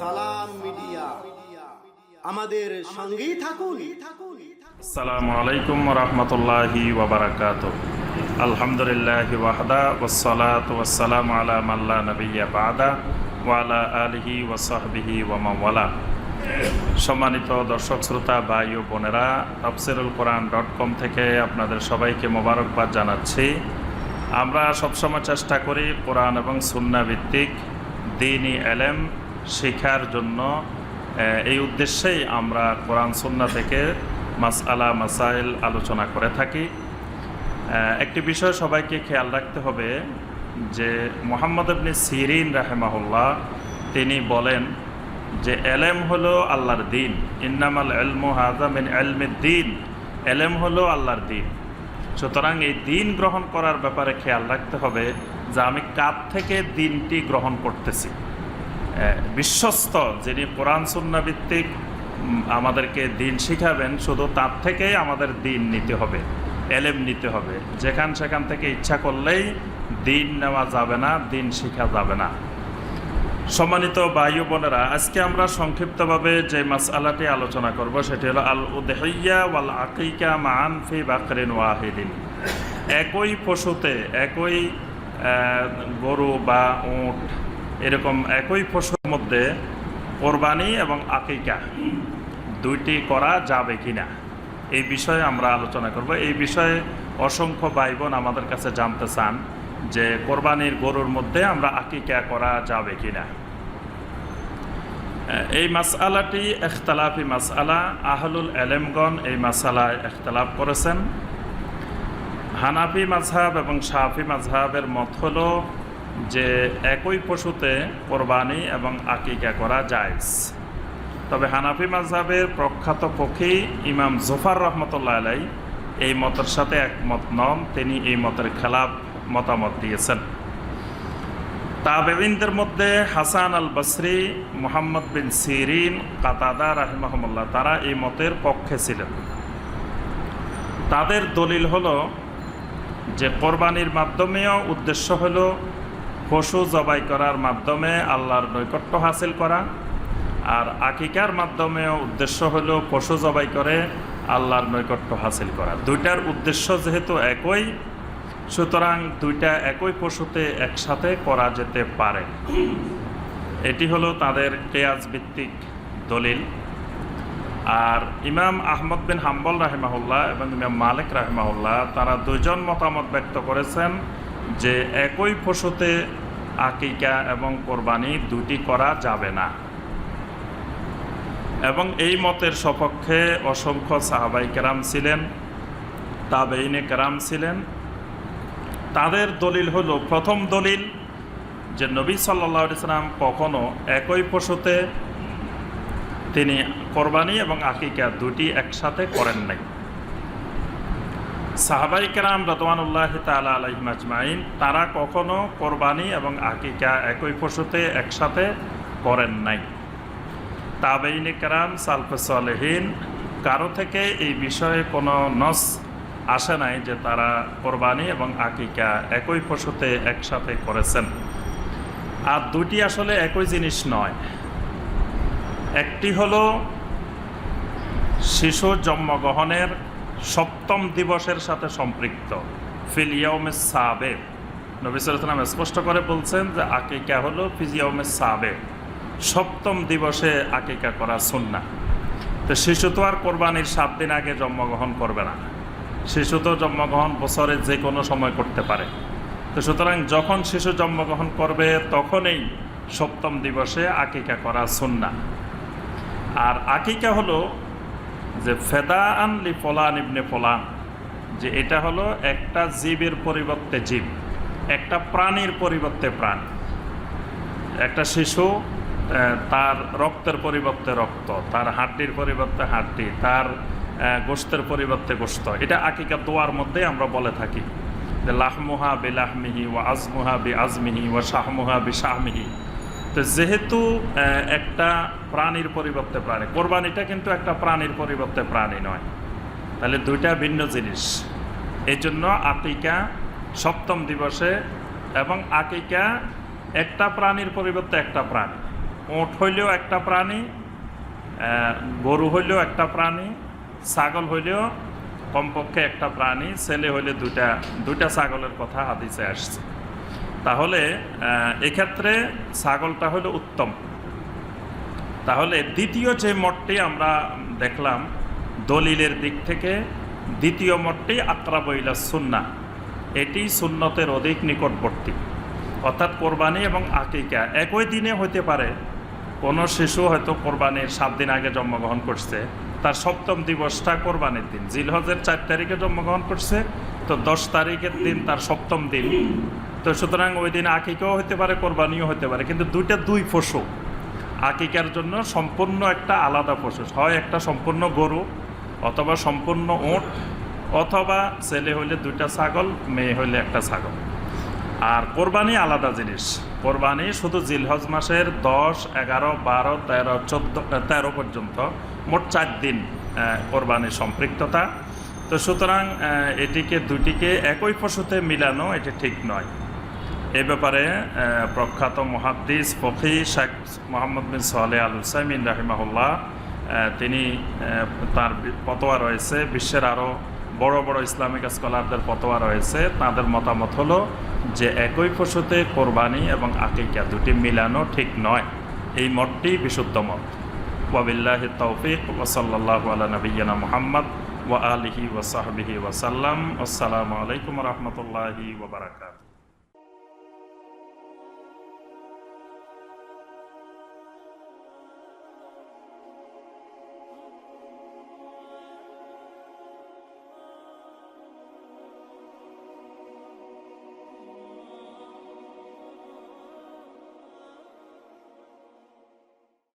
সালাম মিডিয়া। আমাদের সঙ্গেই থাকুন। আসসালামু আলাইকুম রহমতুল্লাহি ওবরাকাত আলহামদুলিল্লাহ ওয়াহদা ওসালাত ওয়াসালাম আলা মাল্লা নবিয়া বাদা ওয়ালা আলহি ওয়াসাহবিহি ওয়ামাওয়ালা সম্মানিত দর্শক, শ্রোতা, ভাই ও বোনেরা, তফসিরুল কোরআন ডট কম থেকে আপনাদের সবাইকে মোবারকবাদ জানাচ্ছি। আমরা সবসময় চেষ্টা করি কোরআন এবং সুন্না ভিত্তিক দিনই এলেম শেখার জন্য এই উদ্দেশ্যেই আমরা কোরআন সুন্না থেকে মাসআলা, মাসাইল আলোচনা করে থাকি। একটি বিষয় সবাইকে খেয়াল রাখতে হবে যে মোহাম্মদ আবনি সিরিন রাহেমাহুল্লাহ তিনি বলেন যে, এলেম হলো আল্লাহর দিন। ইন্নামাল এলমু হাজামিন এলমের দিন। এলেম হলো আল্লাহর দিন। সুতরাং এই দিন গ্রহণ করার ব্যাপারে খেয়াল রাখতে হবে যে, আমি কার থেকে দিনটি গ্রহণ করতেছি? বিশ্বস্ত যিনি কোরআন সুন্না ভিত্তিক আমাদেরকে দিন শিখাবেন, শুধু তার থেকেই আমাদের দিন নিতে হবে, এলেম নিতে হবে। যেখান সেখান থেকে ইচ্ছা করলেই দিন নেওয়া যাবে না, দিন শিখা যাবে না। সম্মানিত বায়ু বোনেরা, আজকে আমরা সংক্ষিপ্তভাবে যে মাসআলাটি আলোচনা করব, সেটি হলো আল উদহিয়া ওয়াল আকিকা মান ফি বাকরিন ওয়াহিদিন। একই পশুতে, একই গরু বা উট এরকম একই ফসলের মধ্যে কোরবানি এবং আকিকা দুইটি করা যাবে কিনা? এই বিষয়ে আমরা আলোচনা করব। এই বিষয়ে অসংখ্য ভাই বোন আমাদের কাছে জানতে চান যে কোরবানির গরুর মধ্যে আমরা আকিকা করা যাবে কিনা। এই মাসআলাটি এখতালাফি মাসআলা। আহলুল এলেমগণ এই মাসালায় এখতালাফ করেছেন। হানাফি মাঝহাব এবং শাফি মাঝহাবের মত হলো যে একই পশুতে কোরবানি এবং আকিকা করা জায়জ। তবে হানাফি মাঝহাবের প্রখ্যাত পক্ষী ইমাম জোফার রহমতুল্লাহ আলাই এই মতের সাথে একমত নন, তিনি এই মতের খেলাফ মতামত দিয়েছেন। তাবেবিনদের মধ্যে হাসান আল বসরি মোহাম্মদ বিন সিরিন, কাতাদা রাহিমাহমুল্লাহ, তারা এই মতের পক্ষে ছিলেন। তাদের দলিল হলো যে কোরবানির মাধ্যমেও উদ্দেশ্য হলো পশু জবাই করার মাধ্যমে আল্লাহর নৈকট্য হাসিল করা। আর আকিকার মাধ্যমেও উদ্দেশ্য হলো পশু জবাই করে আল্লাহর নৈকট্য হাসিল করা। দুইটার উদ্দেশ্য যেহেতু একই, সুতরাং দুইটা একই পশুতে একসাথে করা যেতে পারে। এটি হলো তাদের কেয়াজ ভিত্তিক দলিল। আর ইমাম আহমদ বিন হাম্বল রাহেমাহুল্লাহ এবং ইমাম মালিক রাহেমাহুল্লাহ, তারা দুজন মতামত ব্যক্ত করেছেন যে একই পশুতে আকিকা এবং কোরবানি দুটি করা যাবে না। এবং এই মতের সপক্ষে অসংখ্য সাহাবাই কেরাম ছিলেন, তাবেইনে কেরাম ছিলেন। তাদের দলিল হলো, প্রথম দলিল যে নবী সাল্লা ইসলাম কখনো একই পশুতে তিনি কোরবানি এবং আকিকা দুটি একসাথে করেন নাই। সাহাবাই কেরাম রতমানুল্লাহ তালা আলহিম আজমাইন, তারা কখনো কোরবানি এবং আকিকা একই পশুতে একসাথে করেন নাই। তাবেইনে কেরাম সালফেসলহীন কারও থেকে এই বিষয়ে কোনো নস আসে নাই যে তারা কোরবানি এবং আকিকা একই পশুতে একসাথে করেছেন। আর দুটি আসলে একই জিনিস নয়। একটি হলো শিশু জন্মগ্রহণের সপ্তম দিবসের সাথে সম্পৃক্ত। ফিলিয়াউমে সাবে। নবিসাম স্পষ্ট করে বলছেন যে আকিকা হলো ফিজিয়াউমে সাবে। সপ্তম দিবসে আকিকা করা সুন্না তো শিশু তো আর কোরবানির সাত দিন আগে জন্মগ্রহণ করবে না। শিশু তো জন্মগ্রহণ বছরে যে কোনো সময় করতে পারে। তো সুতরাং যখন শিশু জন্মগ্রহণ করবে, তখনই সপ্তম দিবসে আকিকা করা সুন্না আর আকিকা হলো যে ফেদা আনলি ফলান ইবনে ফলান যে এটা হলো একটা জীবের পরিবর্তে জীব একটা প্রাণীর পরিবর্তে প্রাণ। একটা শিশু তার রক্তের পরিবর্তে রক্ত তার হাড্ডির পরিবর্তে হাড্ডি তার আহ, গোশতের পরিবর্তে গোশত এটা আকিকা দোয়ার মধ্যে আমরা বলে থাকি। যে লাহমুহা বি লাহমিহি ওয়া আজমুহা বি আজমিহি ওয়া শাহমুহা বি শাহমিহি তো যেহেতু একটা প্রাণীর পরিবর্তে প্রাণী, কোরবানিটা কিন্তু একটা প্রাণীর পরিবর্তে প্রাণী নয়। তাহলে দুইটা ভিন্ন জিনিস। এই জন্য আকিকা সপ্তম দিবসে এবং আকিকা একটা প্রাণীর পরিবর্তে একটা প্রাণী। ওঁট হইলেও একটা প্রাণী গরু হইলেও একটা প্রাণী, ছাগল হইলেও কমপক্ষে একটা প্রাণী, ছেলে হইলে দুইটা দুইটা ছাগলের কথা হাদিসে আসছে। তাহলে এক্ষেত্রে ছাগলটা হলো উত্তম। তাহলে দ্বিতীয় যে মঠটি আমরা দেখলাম, দলিলের দিক থেকে দ্বিতীয় মঠটি আকরাবইলা সুন্না এটি সুন্নতের অধিক নিকটবর্তী। অর্থাৎ কোরবানি এবং আকিকা। একই দিনে হতে পারে। কোনো শিশু হয়তো কোরবানির সাত দিন আগে জন্মগ্রহণ করছে। তার সপ্তম দিবসটা কোরবানির দিন। জিলহজের চার তারিখে জন্মগ্রহণ করছে। তো দশ তারিখের দিন তার সপ্তম দিন। তো সুতরাং ওই দিন আকিকাও হতে পারে, কোরবানিও হতে পারে। কিন্তু দুইটা দুই পশু। আকিকার জন্য সম্পূর্ণ একটা আলাদা পশু। হয় একটা সম্পূর্ণ গরু, অথবা সম্পূর্ণ ওঁট অথবা ছেলে হইলে দুইটা ছাগল, মেয়ে হইলে একটা ছাগল। আর কোরবানি আলাদা জিনিস। কোরবানি শুধু জিলহজ মাসের দশ, এগারো, বারো, তেরো, চোদ্দ তেরো পর্যন্ত মোট চার দিন কোরবানির সম্পৃক্ততা। তো সুতরাং এটিকে, দুটিকে একই পশুতে মিলানো, এটি ঠিক নয়। এ ব্যাপারে প্রখ্যাত মহাদ্দিস ফকি শেখ মোহাম্মদ বিন সোহালে আল হুসাইমিন রাহিমাহুল্লাহ তিনি তার পতোয়া রয়েছে। বিশ্বের আরও বড় বড় ইসলামিক স্কলারদের পতোয়া রয়েছে। তাদের মতামত হলো যে, একই পশুতে কোরবানি এবং আকিকা দুটি মিলানো ঠিক নয়। এই মতটি বিশুদ্ধ মত। ওয়াবিল্লাহি তৌফিক ওসল্লাহ আলা মুহাম্মদ ওয়া আলিহি ওয়াসাহবিহি ওয়াসাল্লাম আসসালামু আলাইকুম রহমতুল্লাহি ওবরাকাত